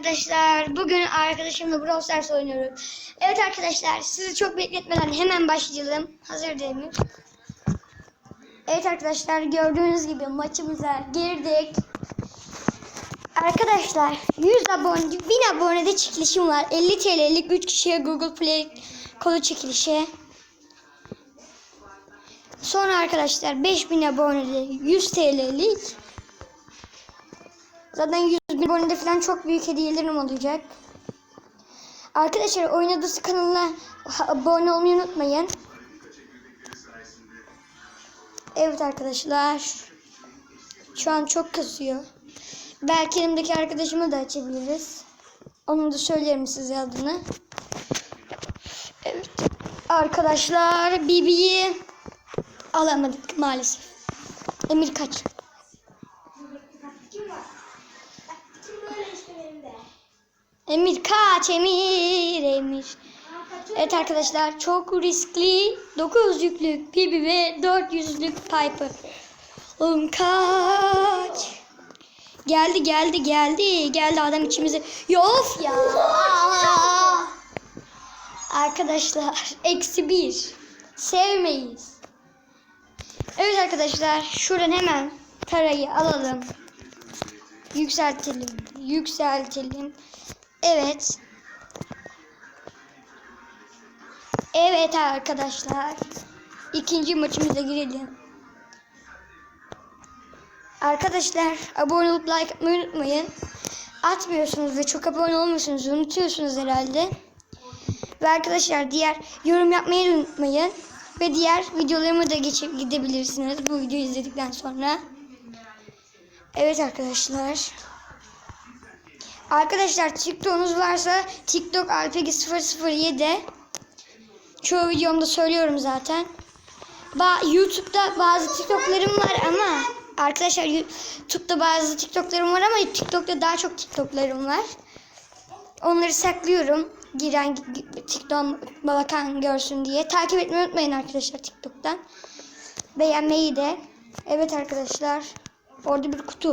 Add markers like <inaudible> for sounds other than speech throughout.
arkadaşlar. Bugün arkadaşımla Brawl Stars oynuyoruz. Evet arkadaşlar sizi çok bekletmeden hemen başlayalım. Hazır değil mi? Evet arkadaşlar gördüğünüz gibi maçımıza girdik. Arkadaşlar 100 abone, 1000 abonede çekilişim var. 50 TL'lik 3 kişiye Google Play kolu çekilişi. Sonra arkadaşlar 5000 abonede 100 TL'lik Zaten 100 bin abonede falan çok büyük hediyelerim olacak. Arkadaşlar oyun adası kanalına abone olmayı unutmayın. Evet arkadaşlar. Şu an çok kasıyor. Belki elimdeki arkadaşımı da açabiliriz. Onu da söylerim size adını. Evet. Arkadaşlar Bibi'yi alamadık maalesef. Emir kaç. Emir kaç Emir Emir. Evet arkadaşlar çok riskli 9 yüklük Bibi ve 400'lük Piper. Oğlum kaç. Geldi geldi geldi geldi adam içimize. Ya ya. Arkadaşlar eksi bir. Sevmeyiz. Evet arkadaşlar şuradan hemen parayı alalım. Yükseltelim. Yükseltelim. Evet. Evet arkadaşlar. İkinci maçımıza girelim. Arkadaşlar abone olup like atmayı unutmayın. Atmıyorsunuz ve çok abone olmuyorsunuz. Unutuyorsunuz herhalde. Ve arkadaşlar diğer yorum yapmayı unutmayın. Ve diğer videolarımı da geçip gidebilirsiniz bu videoyu izledikten sonra. Evet arkadaşlar. Arkadaşlar TikTok'unuz varsa TikTok alpegi007 Çoğu videomda söylüyorum zaten. Ba YouTube'da bazı TikTok'larım var ama arkadaşlar YouTube'da bazı TikTok'larım var ama TikTok'ta daha çok TikTok'larım var. Onları saklıyorum. Giren TikTok'a bakan görsün diye. Takip etmeyi unutmayın arkadaşlar TikTok'tan. Beğenmeyi de. Evet arkadaşlar. Orada bir kutu.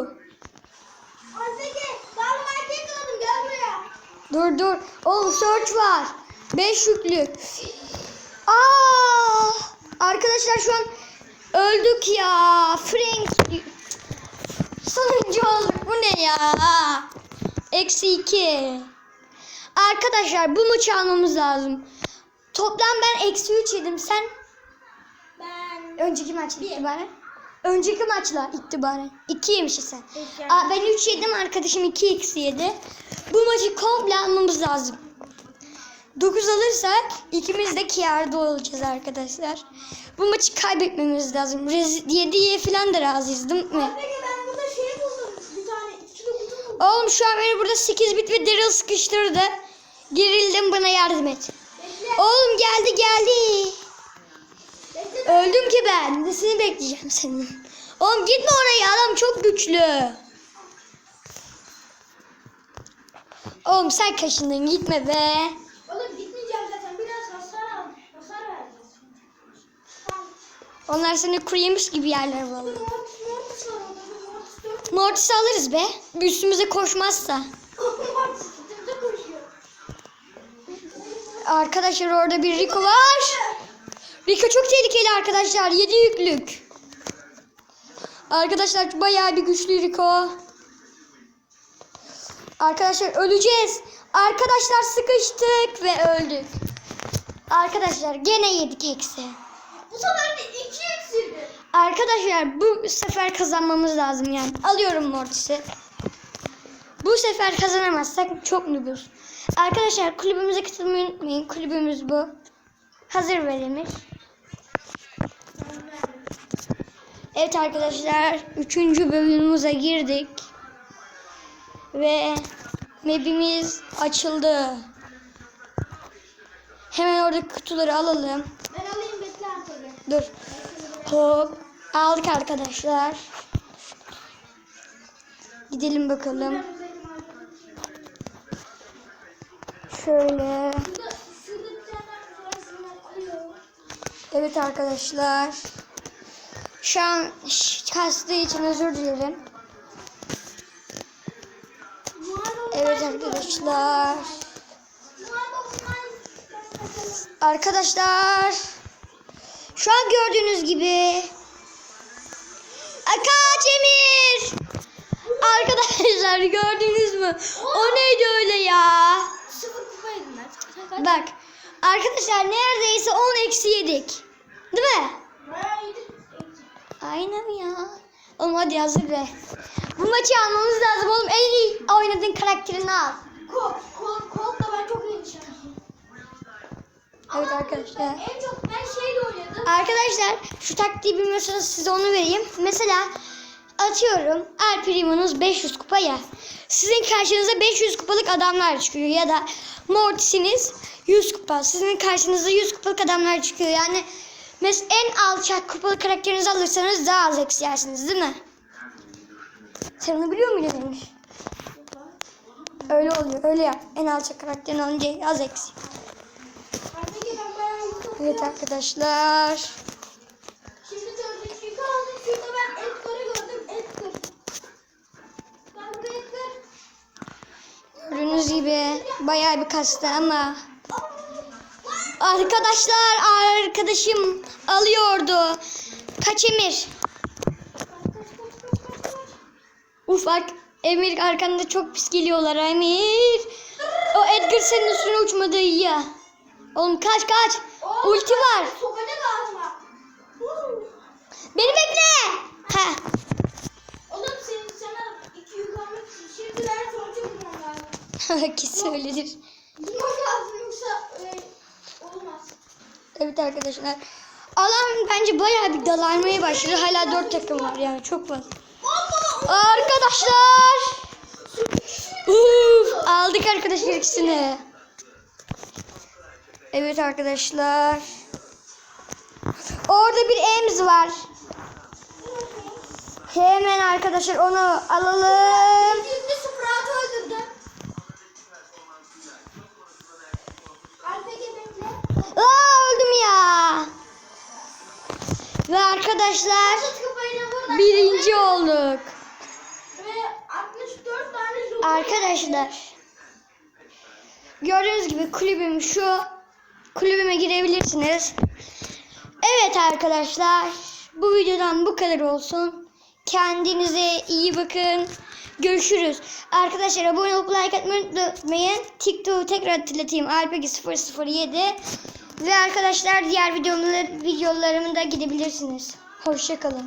Azeki, ben market aldım gel buraya. Dur dur. Oğlum search var. 5 yüklük. Aa! Arkadaşlar şu an öldük ya. Frank. Sonuncu olduk. Bu ne ya? Eksi 2. Arkadaşlar bu maçı almamız lazım. Toplam ben eksi 3 yedim. Sen Ben önceki maçla itibaren. Önceki maçla itibaren. 2 yemişsin sen. Aa, ben 3 yedim. Arkadaşım 2 eksi yedi. Bu maçı komple almamız lazım. 9 alırsak ikimiz de kârda olacağız arkadaşlar. Bu maçı kaybetmemiz lazım. 7'ye falan da razıyız değil mi? Azeki ben burada şey buldum. Bir tane ikili kutu buldum. Oğlum şu an beni burada 8 bit ve Daryl sıkıştırdı. Gerildim bana yardım et. Bekle. Oğlum geldi geldi. Öldüm ki ben. De seni bekleyeceğim senin. Oğlum gitme oraya adam çok güçlü. Oğlum sen kaşındın gitme be. Oğlum gitmeyeceğim zaten. Biraz hasar al. Hasar vereceğiz. Onlar seni kuru yemiş gibi yerler vallahi. Mortis, Mortis var orada. Bir Mortis dört. Mortis alırız be. Üstümüze koşmazsa. Arkadaşlar orada bir Rico var. Rico çok tehlikeli arkadaşlar. 7 yüklük. Arkadaşlar bayağı bir güçlü Rico. Arkadaşlar öleceğiz. Arkadaşlar sıkıştık ve öldük. Arkadaşlar gene yedik eksi. Bu sefer de iki eksildi. Arkadaşlar bu sefer kazanmamız lazım yani. Alıyorum Mortis'i. Bu sefer kazanamazsak çok nubuz. Arkadaşlar kulübümüze katılmayı unutmayın. Kulübümüz bu. Hazır verilmiş. Evet arkadaşlar 3. bölümümüze girdik. Ve map'imiz açıldı. Hemen orada kutuları alalım. Ben alayım bekle artık. Dur. Hop. Aldık arkadaşlar. Gidelim bakalım. Şöyle. Evet arkadaşlar. Şu an kastığı için özür dilerim. Evet arkadaşlar. Arkadaşlar. Şu an gördüğünüz gibi. Kaç Emir. Arkadaşlar gördünüz mü? O neydi öyle ya? Bak. Arkadaşlar neredeyse 10 eksi yedik. Değil mi? Aynen ya. Oğlum hadi hazır be. Bu maçı almamız lazım oğlum. En iyi oynadığın karakterini al. Kol, kol, kol da ben çok iyi. Evet arkadaşlar. En çok ben şeyle oynadım. Arkadaşlar şu taktiği bilmiyorsanız size onu vereyim. Mesela atıyorum El Primo'nuz 500 kupa ya. Sizin karşınıza 500 kupalık adamlar çıkıyor ya da Mortis'iniz 100 kupa. Sizin karşınıza 100 kupalık adamlar çıkıyor. Yani mesela en alçak kupalı karakterinizi alırsanız daha az eksi yersiniz değil mi? Sen onu biliyor muydun Emir? Öyle oluyor. Öyle yap. En alçak karakterini alınca az eksi. Evet arkadaşlar. Gördüğünüz gibi bayağı bir kastı ama arkadaşlar arkadaşım alıyordu. Kaç Emir? Uf bak Emir arkanda çok pis geliyorlar Emir. O Edgar senin üstüne uçmadı ya. Oğlum kaç kaç. Ulti var. Beni bekle. Ha. Oğlum senin sana iki yük almak için şimdi ben sonucu bulmam lazım. <laughs> Kesin öyledir. Bulmam lazım yoksa e, olmaz. Evet arkadaşlar. Alan bence bayağı bir dalarmaya başladı. Hala dört takım var yani çok fazla. Arkadaşlar. Uf, aldık arkadaşlar ikisini. Evet arkadaşlar. Orada bir Ems var. Hemen arkadaşlar onu alalım. Arkadaşlar birinci olduk. Ve 64 tane joker. Arkadaşlar. Gördüğünüz gibi kulübüm şu. Kulübüme girebilirsiniz. Evet arkadaşlar. Bu videodan bu kadar olsun. Kendinize iyi bakın. Görüşürüz. Arkadaşlar abone olup like atmayı unutmayın. TikTok'u tekrar hatırlatayım. Alpegi007 Ve arkadaşlar diğer videoları, videolarımı da gidebilirsiniz. Hoşçakalın.